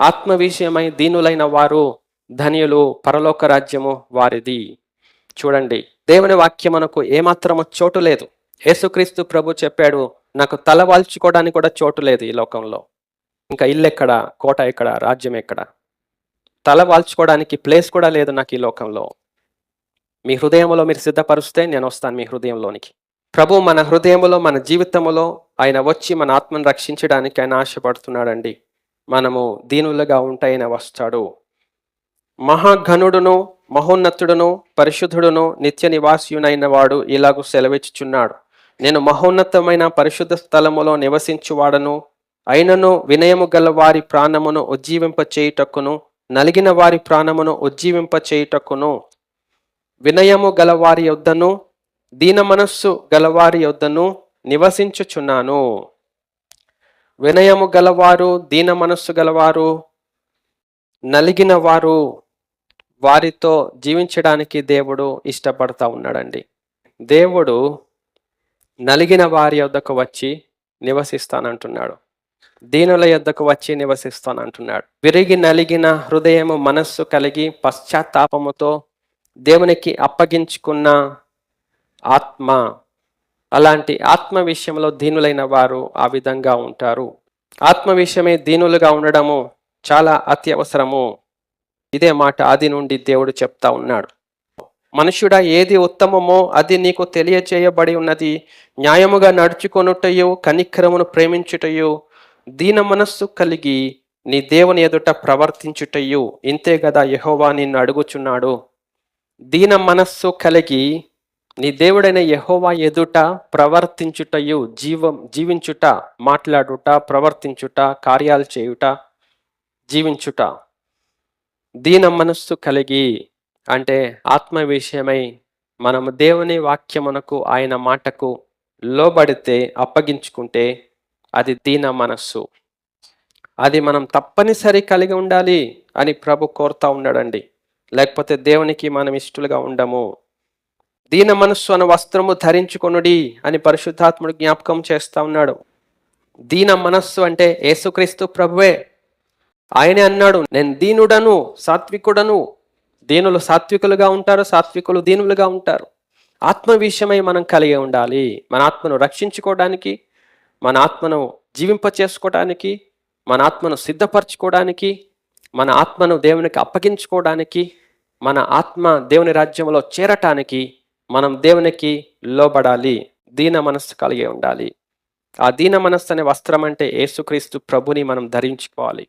ఆత్మ విషయమై దీనులైన వారు ధనియులు పరలోక రాజ్యము వారిది. చూడండి దేవుని వాక్యం మనకు ఏమాత్రము చోటు లేదు. యేసుక్రీస్తు ప్రభు చెప్పాడు నాకు తల వాల్చుకోవడానికి కూడా చోటు లేదు ఈ లోకంలో. ఇంకా ఇల్లు ఎక్కడ? కోట ఎక్కడ? రాజ్యం ఎక్కడ? తల వాల్చుకోవడానికి ప్లేస్ కూడా లేదు నాకు ఈ లోకంలో. మీ హృదయంలో మీరు సిద్ధపరుస్తే నేను వస్తాను మీ హృదయంలోనికి. ప్రభు మన హృదయములో మన జీవితంలో ఆయన వచ్చి మన ఆత్మను రక్షించడానికి ఆయన ఆశపడుతున్నాడండి. మనము దీనులుగా ఉంటాయని వస్తాడు. మహాఘనుడును మహోన్నతుడును పరిశుద్ధుడును నిత్య నివాసియునైన వాడు ఇలాగూ సెలవిచ్చుచున్నాడు. నేను మహోన్నతమైన పరిశుద్ధ స్థలములో నివసించువాడను అయినను వినయము గల వారి ప్రాణమును ఉజ్జీవింప చేయుటకును నలిగిన వారి ప్రాణమును ఉజ్జీవింప చేయుటకును వినయము గల వారి యొద్దను దీన మనస్సు గలవారి యొద్దను నివసించుచున్నాను. వినయము గలవారు దీన మనస్సు గలవారు నలిగిన వారు వారితో జీవించడానికి దేవుడు ఇష్టపడతా ఉన్నాడండి. దేవుడు నలిగిన వారి యొద్దకు వచ్చి నివసిస్తానంటున్నాడు. దీనుల యొద్దకు వచ్చి నివసిస్తానంటున్నాడు. విరిగి నలిగిన హృదయము మనస్సు కలిగి పశ్చాత్తాపముతో దేవునికి అప్పగించుకున్న ఆత్మ అలాంటి ఆత్మ విషయంలో దీనులైన వారు ఆ విధంగా ఉంటారు. ఆత్మ విషయమే దీనులుగా ఉండడము చాలా అత్యవసరము. ఇదే మాట ఆది నుండి దేవుడు చెప్తా ఉన్నాడు. మనుష్యుడా ఏది ఉత్తమమో అది నీకు తెలియచేయబడి ఉన్నది. న్యాయముగా నడుచుకొనుటయు కనిక్రమును ప్రేమించుటయు దీన మనస్సు కలిగి నీ దేవుని ఎదుట ప్రవర్తించుటయు. ఇంతే కదా యహోవా నిన్ను అడుగుచున్నాడు. దీన మనస్సు కలిగి నీ దేవుడైన యహోవా ఎదుట ప్రవర్తించుటయు జీవం జీవించుట మాట్లాడుట ప్రవర్తించుట కార్యాలు చేయుట జీవించుట. దీన మనస్సు కలిగి అంటే ఆత్మ విషయమై మనము దేవుని వాక్యమునకు ఆయన మాటకు లోబడితే అప్పగించుకుంటే అది దీన మనస్సు. అది మనం తప్పనిసరి కలిగి ఉండాలి అని ప్రభు కోరుతా ఉన్నాడండి. లేకపోతే దేవునికి మనం ఇష్టలుగా ఉండము. దీన మనస్సు అన్న వస్త్రము ధరించుకొనుడి అని పరిశుద్ధాత్ముడు జ్ఞాపకం చేస్తా ఉన్నాడు. దీన మనస్సు అంటే యేసుక్రీస్తు ప్రభువే. ఆయనే అన్నాడు నేను దీనుడను సాత్వికుడను. దీనులు సాత్వికులుగా ఉంటారు సాత్వికులు దీనులుగా ఉంటారు. ఆత్మ విషయమై మనం కలిగి ఉండాలి. మన ఆత్మను రక్షించుకోవడానికి మన ఆత్మను జీవింప చేసుకోవడానికి మన ఆత్మను సిద్ధపరచుకోవడానికి మన ఆత్మను దేవునికి అప్పగించుకోవడానికి మన ఆత్మ దేవుని రాజ్యంలో చేరటానికి మనం దేవునికి లోబడాలి దీన మనస్సు కలిగి ఉండాలి. ఆ దీన మనస్సు అనే వస్త్రం అంటే యేసుక్రీస్తు ప్రభుని మనం ధరించుకోవాలి.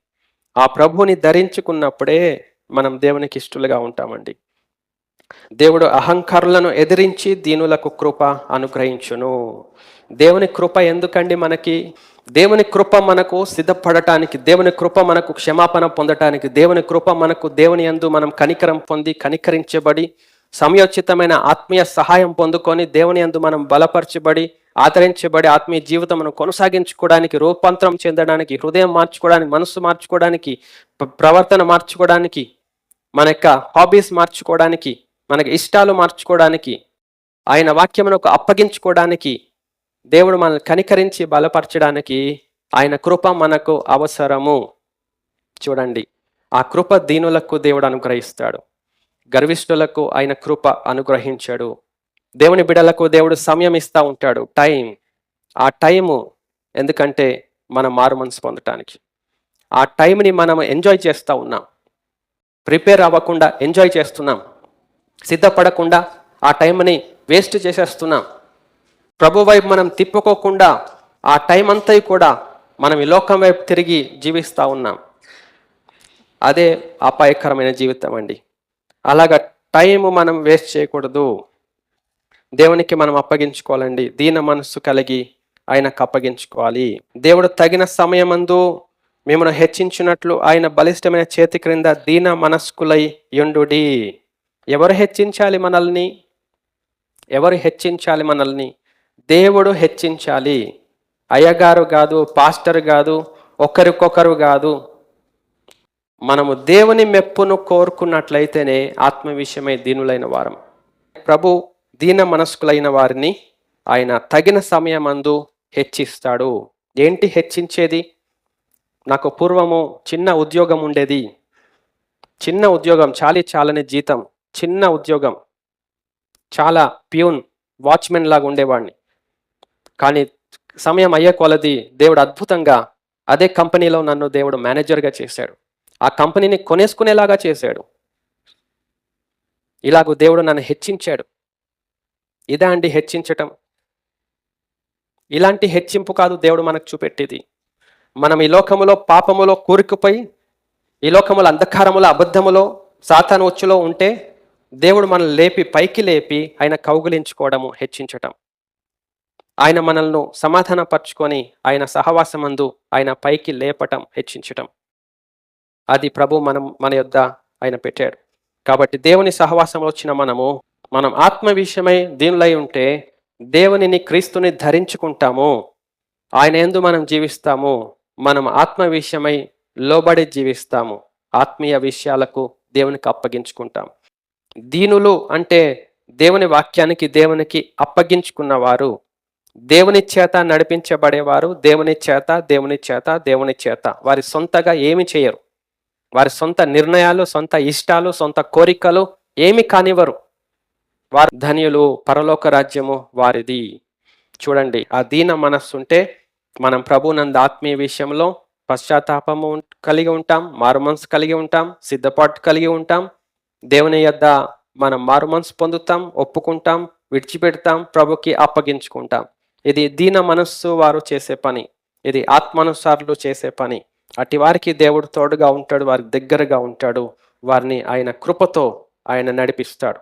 ఆ ప్రభుని ధరించుకున్నప్పుడే మనం దేవునికి ఇష్టలుగా ఉంటామండి. దేవుడు అహంకారులను ఎదిరించి దీనులకు కృప అనుగ్రహించును. దేవుని కృప ఎందుకండి మనకి? దేవుని కృప మనకు సిద్ధపడటానికి దేవుని కృప మనకు క్షమాపణ పొందటానికి దేవుని కృప మనకు దేవుని యందు మనం కనికరం పొంది కనికరించబడి సమయోచితమైన ఆత్మీయ సహాయం పొందుకొని దేవుని యందు మనం బలపరచబడి ఆదరించబడి ఆత్మీయ జీవితం మనం కొనసాగించుకోవడానికి రూపాంతరం చెందడానికి హృదయం మార్చుకోవడానికి మనస్సు మార్చుకోవడానికి ప్రవర్తన మార్చుకోవడానికి మన యొక్క హాబీస్ మార్చుకోవడానికి మనకి ఇష్టాలు మార్చుకోవడానికి ఆయన వాక్యమునకు అప్పగించుకోవడానికి దేవుడు మనల్ని కనికరించి బలపరచడానికి ఆయన కృప మనకు అవసరము. చూడండి ఆ కృప దీనులకు దేవుడు అనుగ్రహిస్తాడు. గర్విష్ఠులకు ఆయన కృప అనుగ్రహించాడు. దేవుని బిడలకు దేవుడు సమయం ఇస్తూ ఉంటాడు. టైం. ఆ టైము ఎందుకంటే మనం మారు మనసు పొందటానికి. ఆ టైంని మనం ఎంజాయ్ చేస్తూ ఉన్నాం. ప్రిపేర్ అవ్వకుండా ఎంజాయ్ చేస్తున్నాం. సిద్ధపడకుండా ఆ టైంని వేస్ట్ చేసేస్తున్నాం. ప్రభు వైపు మనం తిప్పుకోకుండా ఆ టైం అంతా కూడా మనం ఈ లోకం వైపు తిరిగి జీవిస్తూ ఉన్నాం. అదే అపాయకరమైన జీవితం అండి. అలాగ టైం మనం వేస్ట్ చేయకూడదు. దేవునికి మనం అప్పగించుకోవాలండి. దీన మనస్సు కలిగి ఆయనకు అప్పగించుకోవాలి. దేవుడు తగిన సమయమందు మిమ్మల్ని హెచ్చించినట్లు ఆయన బలిష్టమైన చేతి క్రింద దీన మనస్కులై యుండు ఎవరు హెచ్చించాలి మనల్ని? ఎవరు హెచ్చించాలి మనల్ని? దేవుడు హెచ్చించాలి. అయ్యగారు కాదు పాస్టర్ కాదు ఒకరికొకరు కాదు మనము దేవుని మెప్పును కోరుకున్నట్లయితేనే ఆత్మ విషయమై దీనులైన వారం ప్రభు దీన మనస్కులైన వారిని ఆయన తగిన సమయమందు హెచ్చిస్తాడు. ఏంటి హెచ్చించేది? నాకు పూర్వము చిన్న ఉద్యోగం ఉండేది. చిన్న ఉద్యోగం చాలీ చాలని జీతం చిన్న ఉద్యోగం. చాలా ప్యూన్ వాచ్మెన్ లాగా ఉండేవాడిని. కానీ సమయం అయ్యే కొలది దేవుడు అద్భుతంగా అదే కంపెనీలో నన్ను దేవుడు మేనేజర్గా చేశాడు. ఆ కంపెనీని కొనేసుకునేలాగా చేశాడు. ఇలాగూ దేవుడు నన్ను హెచ్చించాడు. ఇదా అండి హెచ్చించటం. ఇలాంటి హెచ్చింపు కాదు దేవుడు మనకు చూపెట్టేది. మనం ఈ లోకములో పాపములో కూరుకుపోయి ఈ లోకములో అంధకారములో అబద్ధములో సాతాను వచ్చులో ఉంటే దేవుడు మనల్ని లేపి పైకి లేపి ఆయన కౌగులించుకోవడము హెచ్చించటం. ఆయన మనల్ని సమాధానపరుచుకొని ఆయన సహవాసమందు ఆయన పైకి లేపటం హెచ్చించటం. అది ప్రభు మనం మన యొద్ద ఆయన పెట్టాడు. కాబట్టి దేవుని సహవాసంలో వచ్చిన మనము మనం ఆత్మ విషయమై దీనిలై ఉంటే దేవునిని క్రీస్తుని ధరించుకుంటాము. ఆయన ఎందు మనం జీవిస్తాము. మనం ఆత్మ విషయమై లోబడి జీవిస్తాము. ఆత్మీయ విషయాలకు దేవునికి అప్పగించుకుంటాం. దీనులు అంటే దేవుని వాక్యానికి దేవునికి అప్పగించుకున్నవారు. దేవుని చేత నడిపించబడేవారు దేవుని చేత దేవుని చేత దేవుని చేత. వారి సొంతగా ఏమి చేయరు. వారి సొంత నిర్ణయాలు సొంత ఇష్టాలు సొంత కోరికలు ఏమి కానివ్వరు. వారు ధనియులు పరలోక రాజ్యము వారిది. చూడండి ఆ దీన మనస్సు ఉంటే మనం ప్రభునంద ఆత్మీయ విషయంలో పశ్చాత్తాపము కలిగి ఉంటాం మారుమనసు కలిగి ఉంటాం సిద్ధపాటు కలిగి ఉంటాం. దేవుని యొద్ద మనం మారుమనసు పొందుతాం ఒప్పుకుంటాం విడిచిపెడతాం ప్రభుకి అప్పగించుకుంటాం. ఇది దీన మనస్సు వారు చేసే పని. ఇది ఆత్మానుసారులు చేసే పని. అటు వారికి దేవుడు తోడుగా ఉంటాడు వారికి దగ్గరగా ఉంటాడు. వారిని ఆయన కృపతో ఆయన నడిపిస్తాడు.